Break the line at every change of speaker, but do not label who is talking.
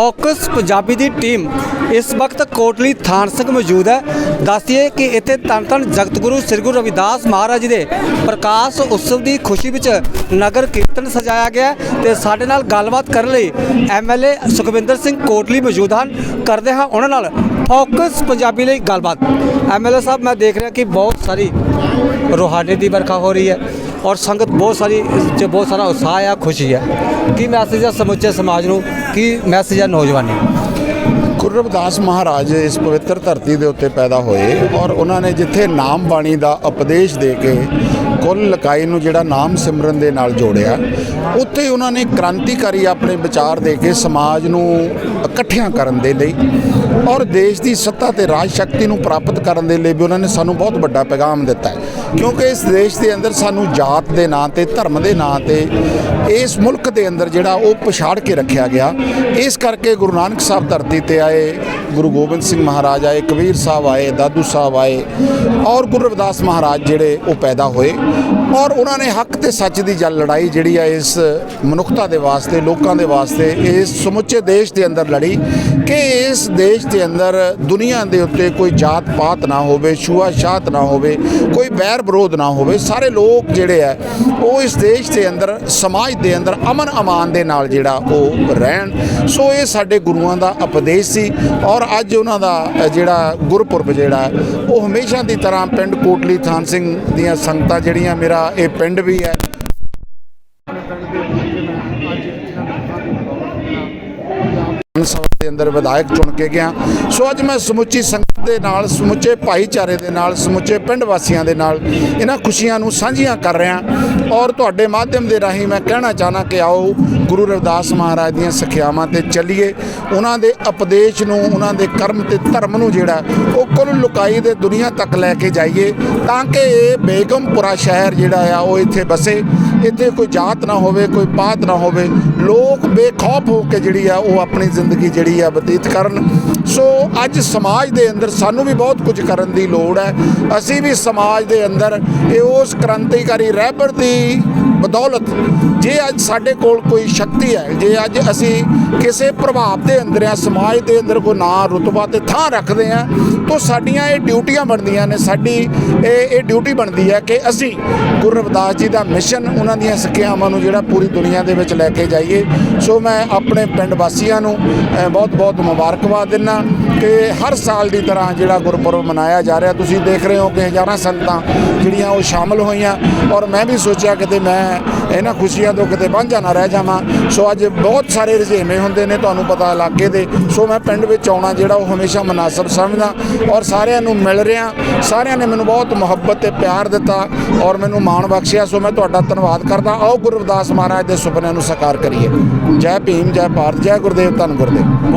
Focus Punjabi ਦੀ team ਇਸ ਵਕਤ ਕੋਟਲੀ ਥਾਨ ਸਿੰਘ ਮੌਜੂਦ ਹੈ। ਦੱਸਿਏ ਕਿ ਇੱਥੇ ਤਨ ਤਨ ਜਗਤ ਗੁਰੂ ਸ੍ਰੀ ਗੁਰੂ ਰਵਿਦਾਸ ਮਹਾਰਾਜ ਜੀ ਦੇ ਪ੍ਰਕਾਸ਼ ਉਤਸਵ ਦੀ ਖੁਸ਼ੀ ਵਿੱਚ ਨਗਰ ਕੀਰਤਨ ਸਜਾਇਆ ਗਿਆ ਹੈ ਤੇ ਸਾਡੇ ਨਾਲ ਗੱਲਬਾਤ ਕਰਨ ਲਈ ਐਮਐਲਏ ਸੁਖਵਿੰਦਰ ਸਿੰਘ ਕੋਟਲੀ ਮੌਜੂਦ ਹਨ। ਕਰਦੇ ਹਾਂ ਉਹਨਾਂ ਨਾਲ ਫੋਕਸ ਪੰਜਾਬੀ ਲਈ ਗੱਲਬਾਤ। ਐਮਐਲਏ ਸਾਹਿਬ, ਮੈਂ ਦੇਖ ਰਿਹਾ ਕਿ ਬਹੁਤ ਸਾਰੀ ਰੋਹਾਨੀ ਦੀ ਵਰਖਾ ਹੋ ਰਹੀ ਹੈ ਔਰ ਸੰਗਤ ਬਹੁਤ ਸਾਰੀ ਇਸ 'ਚ ਬਹੁਤ ਸਾਰਾ ਉਤਸ਼ਾਹ ਆ, ਖੁਸ਼ੀ ਹੈ ਕੀ ਮੈਸੇਜ ਹੈ ਸਮੁੱਚੇ ਸਮਾਜ ਨੂੰ? ਕੀ ਮੈਸੇਜ ਹੈ ਨੌਜਵਾਨੀ? ਨੂੰ
ਗੁਰੂ ਰਵਿਦਾਸ ਮਹਾਰਾਜ ਇਸ ਪਵਿੱਤਰ ਧਰਤੀ ਦੇ ਉੱਤੇ ਪੈਦਾ ਹੋਏ ਔਰ ਉਹਨਾਂ ਨੇ ਜਿੱਥੇ ਨਾਮ ਬਾਣੀ ਦਾ ਉਪਦੇਸ਼ ਦੇ ਕੇ ਕੁੱਲ ਲਕਾਈ ਨੂੰ ਜਿਹੜਾ ਨਾਮ ਸਿਮਰਨ ਦੇ ਨਾਲ ਜੋੜਿਆ ਉੱਥੇ ਉਹਨਾਂ ਨੇ ਕ੍ਰਾਂਤੀਕਾਰੀ ਆਪਣੇ ਵਿਚਾਰ ਦੇ ਕੇ ਸਮਾਜ ਨੂੰ ਇਕੱਠਿਆਂ ਕਰਨ ਦੇ ਲਈ ਔਰ ਦੇਸ਼ ਦੀ ਸੱਤਾ ਤੇ ਰਾਜ ਸ਼ਕਤੀ ਨੂੰ ਪ੍ਰਾਪਤ ਕਰਨ ਦੇ ਲਈ ਵੀ ਉਹਨਾਂ ਨੇ ਸਾਨੂੰ ਬਹੁਤ ਵੱਡਾ ਪੈਗਾਮ ਦਿੱਤਾ ਹੈ। ਕਿਉਂਕਿ ਇਸ ਦੇਸ਼ ਦੇ ਅੰਦਰ ਸਾਨੂੰ ਜਾਤ ਦੇ ਨਾਂ ਤੇ, ਧਰਮ ਦੇ ਨਾਂ ਤੇ, ਇਸ ਮੁਲਕ ਦੇ ਅੰਦਰ ਜਿਹੜਾ ਉਹ ਪਛਾੜ ਕੇ ਰੱਖਿਆ ਗਿਆ। ਇਸ ਕਰਕੇ ਗੁਰੂ ਨਾਨਕ ਸਾਹਿਬ ਧਰਤੀ ਤੇ ਆਏ, ਗੁਰੂ ਗੋਬਿੰਦ ਸਿੰਘ ਮਹਾਰਾਜ ਆਏ, ਕਬੀਰ ਸਾਹਿਬ ਆਏ, ਦਾਦੂ ਸਾਹਿਬ ਆਏ ਔਰ ਗੁਰੂ ਰਵਿਦਾਸ ਮਹਾਰਾਜ ਜਿਹੜੇ ਉਹ ਪੈਦਾ ਹੋਏ। ਔਰ ਉਹਨਾਂ ਨੇ ਹੱਕ ਤੇ ਸੱਚ ਦੀ ਜਲ ਲੜਾਈ ਜਿਹੜੀ ਆ, ਇਸ ਇਸ ਮਨੁੱਖਤਾ ਦੇ ਵਾਸਤੇ, ਲੋਕਾਂ ਦੇ ਵਾਸਤੇ, ਇਸ ਸਮੁੱਚੇ ਦੇਸ਼ ਦੇ ਅੰਦਰ ਲੜੀ ਕਿ ਇਸ ਦੇਸ਼ ਦੇ ਅੰਦਰ ਦੁਨੀਆ ਦੇ ਉੱਤੇ ਕੋਈ ਜਾਤ ਪਾਤ ਨਾ ਹੋਵੇ ਛੂਆ ਛਾਤ ਨਾ ਹੋਵੇ, ਕੋਈ ਬੈਰ ਵਿਰੋਧ ਨਾ ਹੋਵੇ, ਸਾਰੇ ਲੋਕ ਜਿਹੜੇ ਆ, ਉਹ ਇਸ ਦੇਸ਼ ਦੇ ਅੰਦਰ, ਸਮਾਜ ਦੇ ਅੰਦਰ ਅਮਨ ਅਮਾਨ ਦੇ ਨਾਲ ਜਿਹੜਾ ਉਹ ਰਹਿਣ। ਸੋ ਇਹ ਸਾਡੇ ਗੁਰੂਆਂ ਦਾ ਉਪਦੇਸ਼ ਸੀ ਔਰ ਅੱਜ ਉਹਨਾਂ ਦਾ ਜਿਹੜਾ ਗੁਰਪੁਰਬ ਜਿਹੜਾ, ਉਹ ਹਮੇਸ਼ਾ ਦੀ ਤਰ੍ਹਾਂ ਪਿੰਡ ਕੋਟਲੀ ਥਾਨ ਸਿੰਘ ਦੀਆਂ ਸੰਗਤਾਂ ਜਿਹੜੀਆਂ, ਮੇਰਾ ਇਹ ਪਿੰਡ ਵੀ ਹੈ Vamos falar ਅੰਦਰ ਵਿਧਾਇਕ ਚੁਣ ਕੇ ਗਿਆ। ਸੋ ਅੱਜ ਮੈਂ ਸਮੁੱਚੀ ਸੰਗਤ ਦੇ ਨਾਲ, ਸਮੁੱਚੇ ਭਾਈਚਾਰੇ ਦੇ ਨਾਲ, ਸਮੁੱਚੇ ਪਿੰਡ ਵਾਸੀਆਂ ਦੇ ਨਾਲ ਇਹਨਾਂ ਖੁਸ਼ੀਆਂ ਨੂੰ ਸਾਂਝੀਆਂ ਕਰ ਰਿਹਾ ਔਰ ਤੁਹਾਡੇ ਮਾਧਿਅਮ ਦੇ ਰਾਹੀਂ ਮੈਂ ਕਹਿਣਾ ਚਾਹਨਾ ਕਿ ਆਓ ਗੁਰੂ ਰਵਿਦਾਸ ਮਹਾਰਾਜ ਦੀਆਂ ਸਿੱਖਿਆਵਾਂ ਤੇ ਚੱਲੀਏ। ਉਹਨਾਂ ਦੇ ਉਪਦੇਸ਼ ਨੂੰ, ਉਹਨਾਂ ਦੇ ਕਰਮ ਤੇ ਧਰਮ ਨੂੰ ਜਿਹੜਾ, ਉਹ ਕੁੱਲ ਲੁਕਾਈ ਦੇ ਦੁਨੀਆ ਤੱਕ ਲੈ ਕੇ ਜਾਈਏ ਤਾਂ ਕਿ ਇਹ ਬੇਗਮਪੁਰਾ ਸ਼ਹਿਰ ਜਿਹੜਾ ਆ, ਉਹ ਇੱਥੇ ਬਸੇ ਇੱਥੇ ਕੋਈ ਜਾਤ ਨਾ ਹੋਵੇ, ਕੋਈ ਪਾਤ ਨਾ ਹੋਵੇ। ਲੋਕ ਬੇਖੌਫ ਹੋ ਕੇ ਜਿਹੜੀ ਆ, ਉਹ ਆਪਣੀ ਜ਼ਿੰਦਗੀ ਜਿਹੜੀ ਆ ਬਤੀਤ ਕਰਨ। ਸੋ ਅੱਜ ਸਮਾਜ ਦੇ ਅੰਦਰ ਸਾਨੂੰ ਵੀ ਬਹੁਤ ਕੁਝ ਕਰਨ ਦੀ ਲੋੜ ਹੈ। ਅਸੀਂ ਵੀ ਸਮਾਜ ਦੇ ਅੰਦਰ ਇਹ ਉਸ ਕ੍ਰਾਂਤੀਕਾਰੀ ਰਹਿਬਰ ਦੀ ਬਦੌਲਤ ਜੇ ਅੱਜ ਸਾਡੇ ਕੋਲ ਕੋਈ ਸ਼ਕਤੀ ਹੈ, ਜੇ ਅੱਜ ਅਸੀਂ ਕਿਸੇ ਪ੍ਰਭਾਵ ਦੇ ਅੰਦਰ ਆ ਸਮਾਜ ਦੇ ਅੰਦਰ ਕੋਈ ਨਾਂ, ਰੁਤਬਾ ਤੇ ਥਾਂ ਰੱਖਦੇ ਆ ਤਾਂ ਸਾਡੀਆਂ ਇਹ ਡਿਊਟੀਆਂ ਬਣਦੀਆਂ ਨੇ। ਸਾਡੀ ਇਹ ਇਹ ਡਿਊਟੀ ਬਣਦੀ ਹੈ ਕਿ ਅਸੀਂ ਗੁਰੂ ਰਵਿਦਾਸ ਜੀ ਦਾ ਮਿਸ਼ਨ ਉਹਨਾਂ ਦੀਆਂ ਸਿੱਖਿਆਵਾਂ ਨੂੰ ਜਿਹੜਾ ਪੂਰੀ ਦੁਨੀਆ ਦੇ ਵਿੱਚ ਲੈ ਕੇ ਜਾਈਏ। ਸੋ ਮੈਂ ਆਪਣੇ ਪਿੰਡ ਵਾਸੀਆਂ ਨੂੰ ਬਹੁਤ-ਬਹੁਤ ਮੁਬਾਰਕਬਾਦ ਦਿੰਨਾ ਕਿ ਹਰ ਸਾਲ ਦੀ ਤਰ੍ਹਾਂ ਜਿਹੜਾ ਗੁਰਪੁਰਬ ਮਨਾਇਆ ਜਾ ਰਿਹਾ। ਤੁਸੀਂ ਦੇਖ ਰਹੇ ਹੋ ਕਿ ਹਜ਼ਾਰਾਂ ਸੰਤਾਂ ਜਿਹੜੀਆਂ ਉਹ ਸ਼ਾਮਲ ਹੋਈਆਂ ਔਰ ਮੈਂ ਵੀ ਸੋਚਿਆ ਕਿਤੇ ਮੈਂ ਇਹਨਾਂ ਖੁਸ਼ੀਆਂ ਤੋਂ ਕਿਤੇ ਵਾਂਝਾ ਨਾ ਰਹਿ ਜਾਵਾਂ। ਸੋ ਅੱਜ ਬਹੁਤ ਸਾਰੇ ਰੁਝੇਵੇਂ ਹੁੰਦੇ ਨੇ ਤੁਹਾਨੂੰ ਪਤਾ ਇਲਾਕੇ ਦੇ। ਸੋ ਮੈਂ ਪਿੰਡ ਵਿੱਚ ਆਉਣਾ ਜਿਹੜਾ ਉਹ ਹਮੇਸ਼ਾ ਮناسب ਸਮਝਦਾ ਔਰ ਸਾਰਿਆਂ ਨੂੰ ਮਿਲ ਰਿਹਾ। ਸਾਰਿਆਂ ਨੇ ਮੈਨੂੰ ਬਹੁਤ ਮੁਹੱਬਤ ਤੇ ਪਿਆਰ ਦਿੱਤਾ ਔਰ ਮੈਨੂੰ ਮਾਣ ਬਖਸ਼ਿਆ। ਸੋ ਮੈਂ ਤੁਹਾਡਾ ਧੰਨਵਾਦ ਕਰਦਾ। ਆਓ ਗੁਰੂ ਰਵਿਦਾਸ ਮਹਾਰਾਜ ਦੇ ਸੁਪਨਿਆਂ ਨੂੰ ਸਾਕਾਰ ਕਰੀਏ। ਜੈ ਭੀਮ, ਜੈ ਭਾਰਤ, ਜੈ ਗੁਰਦੇਵ, ਧੰਨ ਗੁਰਦੇਵ।